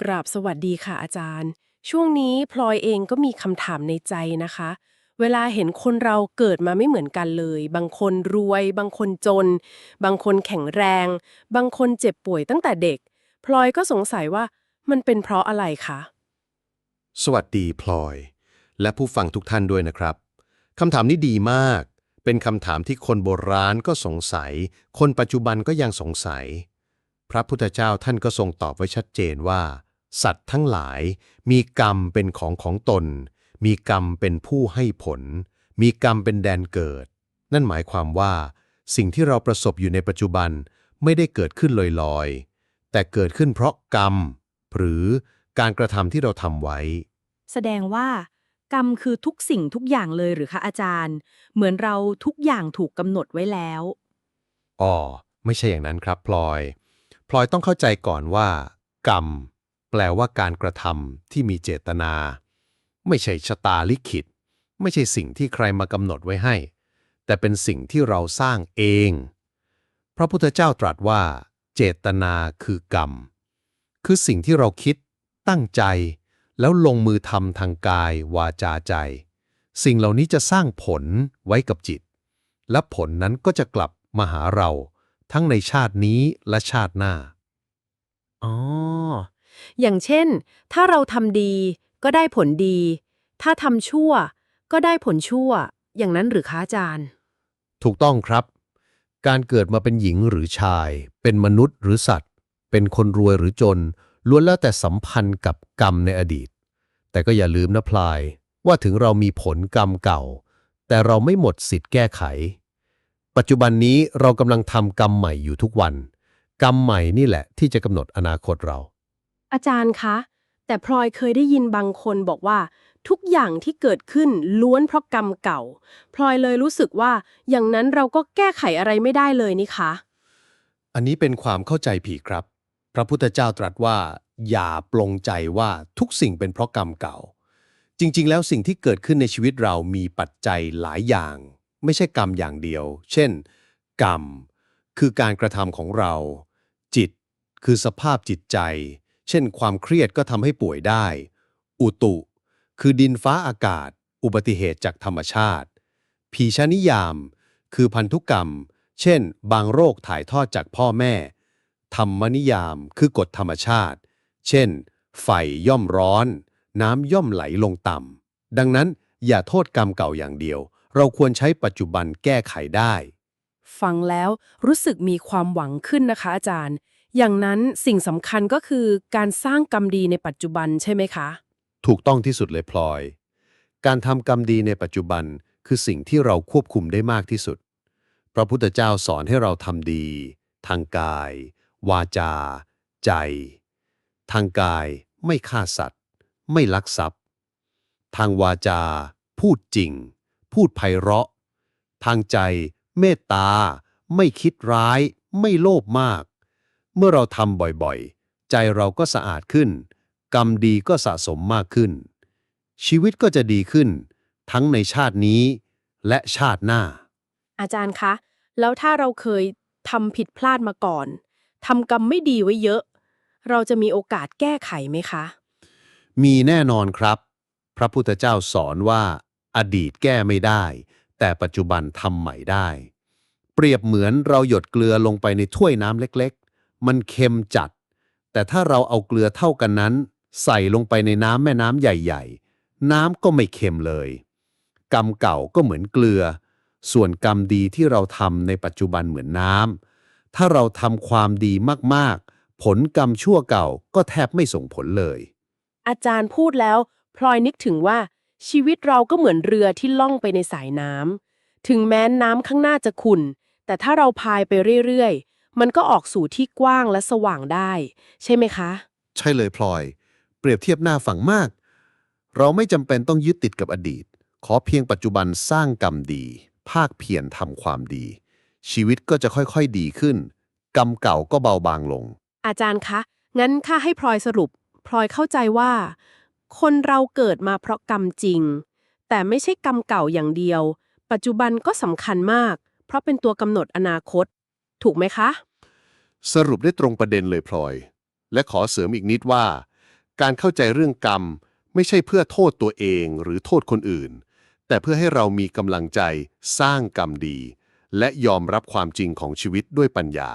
กราบสวัสดีค่ะอาจารย์ ช่วงนี้พลอยเองก็มีคำถามในใจนะคะ เวลาเห็นคนเราเกิดมาไม่เหมือนกันเลย บางคนรวย บางคนจน บางคนแข็งแรง บางคนเจ็บป่วยตั้งแต่เด็ก พลอยก็สงสัยว่ามันเป็นเพราะอะไรคะ สวัสดีพลอย และผู้ฟังทุกท่านด้วยนะครับคำถามนี้ดีมาก เป็นคำถามที่คนโบราณก็สงสัย คนปัจจุบันก็ยังสงสัย พระพุทธเจ้าท่านก็ทรงตอบไว้ชัดเจนว่า สัตว์ทั้งหลายมีกรรมเป็นของของตน มีกรรมเป็นผู้ให้ผล มีกรรมเป็นแดนเกิด นั่นหมายความว่า สิ่งที่เราประสบอยู่ในปัจจุบันไม่ได้เกิดขึ้นลอยๆ แต่เกิดขึ้นเพราะกรรม หรือการกระทำที่เราทำไว้ แสดงว่า กรรมคือทุกสิ่งทุกอย่างเลยหรือคะอาจารย์ เหมือนเราทุกอย่างถูกกำหนดไว้แล้วอ๋อไม่ใช่อย่างนั้นครับพลอย พลอยต้องเข้าใจก่อนว่า กรรม แปลว่าการกระทำที่มีเจตนา ไม่ใช่ชะตาลิขิต ไม่ใช่สิ่งที่ใครมากำหนดไว้ให้ แต่เป็นสิ่งที่เราสร้างเอง พระพุทธเจ้าตรัสว่า เจตนาคือกรรม คือสิ่งที่เราคิด ตั้งใจ แล้วลงมือทำทางกาย วาจาใจ สิ่งเหล่านี้จะสร้างผลไว้กับจิต และผลนั้นก็จะกลับมาหาเรา ทั้งในชาตินี้และชาติหน้า อ๋อ อย่างเช่น ถ้าเราทำดีก็ได้ผลดี ถ้าทำชั่ว ก็ได้ผลชั่ว อย่างนั้นหรือคะอาจารย์ ถูกต้องครับ การเกิดมาเป็นหญิงหรือชาย เป็นมนุษย์หรือสัตว์ เป็นคนรวยหรือจน ล้วนแล้วแต่สัมพันธ์กับกรรมในอดีต แต่ก็อย่าลืมนะพลาย ว่าถึงเรามีผลกรรมเก่า แต่เราไม่หมดสิทธิ์แก้ไข ปัจจุบันนี้เรากำลังทำกรรมใหม่อยู่ทุกวัน กรรมใหม่นี่แหละที่จะกำหนดอนาคตเรา อาจารย์คะ แต่พลอยเคยได้ยินบางคนบอกว่า ทุกอย่างที่เกิดขึ้นล้วนเพราะกรรมเก่า พลอยเลยรู้สึกว่า อย่างนั้นเราก็แก้ไขอะไรไม่ได้เลยนี่คะ อันนี้เป็นความเข้าใจผิดครับ พระพุทธเจ้าตรัสว่า อย่าปลงใจว่าทุกสิ่งเป็นเพราะกรรมเก่า จริง ๆ แล้วสิ่งที่เกิดขึ้นในชีวิตเรามีปัจจัยหลายอย่าง ไม่ใช่กรรมอย่างเดียว เช่น กรรม คือการกระทำของเรา จิต คือสภาพจิตใจ เช่น ความเครียดก็ทำให้ป่วยได้ อุตุ คือดินฟ้าอากาศ อุบัติเหตุจากธรรมชาติ ผีชนิยาม คือพันธุกรรม เช่น บางโรคถ่ายทอดจากพ่อแม่ ธรรมนิยาม คือกฎธรรมชาติ เช่น ไฟย่อมร้อน น้ำย่อมไหลลงต่ำ ดังนั้นอย่าโทษกรรมเก่าอย่างเดียว เราควรใช้ปัจจุบันแก้ไขได้ ฟังแล้วรู้สึกมีความหวังขึ้นนะคะอาจารย์ อย่างนั้นสิ่งสำคัญก็คือการสร้างกรรมดีในปัจจุบันใช่ไหมคะ ถูกต้องที่สุดเลยพลอย การทำกรรมดีในปัจจุบันคือสิ่งที่เราควบคุมได้มากที่สุด พระพุทธเจ้าสอนให้เราทำดี ทางกาย วาจา ใจ ทางกาย ไม่ฆ่าสัตว์ ไม่ลักทรัพย์ ทางวาจา พูดจริง พูดไพเราะ ทางใจ เมตตา ไม่คิดร้าย ไม่โลภมาก เมื่อเราทำบ่อยๆ ใจเราก็สะอาดขึ้น กรรมดีก็สะสมมากขึ้น ชีวิตก็จะดีขึ้น ทั้งในชาตินี้ และชาติหน้า อาจารย์คะ แล้วถ้าเราเคยทำผิดพลาดมาก่อนทำกรรมไม่ดีไว้เยอะ เราจะมีโอกาสแก้ไขไหมคะ มีแน่นอนครับ พระพุทธเจ้าสอนว่า อดีตแก้ไม่ได้ แต่ปัจจุบันทำใหม่ได้ เปรียบเหมือนเราหยดเกลือลงไปในถ้วยน้ำเล็กๆ มันเค็มจัด แต่ถ้าเราเอาเกลือเท่ากันนั้น ใส่ลงไปในน้ำแม่น้ำใหญ่ ๆ น้ำก็ไม่เค็มเลย กรรมเก่าก็เหมือนเกลือ ส่วนกรรมดีที่เราทำในปัจจุบันเหมือนน้ำถ้าเราทำความดีมากๆ ผลกรรมชั่วเก่าก็แทบไม่ส่งผลเลย อาจารย์พูดแล้วพลอยนึกถึงว่าชีวิตเราก็เหมือนเรือที่ล่องไปในสายน้ำถึงแม้น้ำข้างหน้าจะขุ่น แต่ถ้าเราพายไปเรื่อยๆ มันก็ออกสู่ที่กว้างและสว่างได้ ใช่ไหมคะ ใช่เลยพลอย เปรียบเทียบหน้าฝั่งมาก เราไม่จำเป็นต้องยึดติดกับอดีต ขอเพียงปัจจุบันสร้างกรรมดี ภาคเพียรทำความดี ชีวิตก็จะค่อยๆดีขึ้น กรรมเก่าก็เบาบางลง อาจารย์คะ งั้นข้าให้พลอยสรุป พลอยเข้าใจว่า คนเราเกิดมาเพราะกรรมจริง แต่ไม่ใช่กรรมเก่าอย่างเดียว ปัจจุบันก็สำคัญมาก เพราะเป็นตัวกำหนดอนาคต ถูกไหมคะ สรุปได้ตรงประเด็นเลยพลอย และขอเสริมอีกนิดว่า การเข้าใจเรื่องกรรมไม่ใช่เพื่อโทษตัวเองหรือโทษคนอื่น แต่เพื่อให้เรามีกำลังใจสร้างกรรมดี และยอมรับความจริงของชีวิตด้วยปัญญา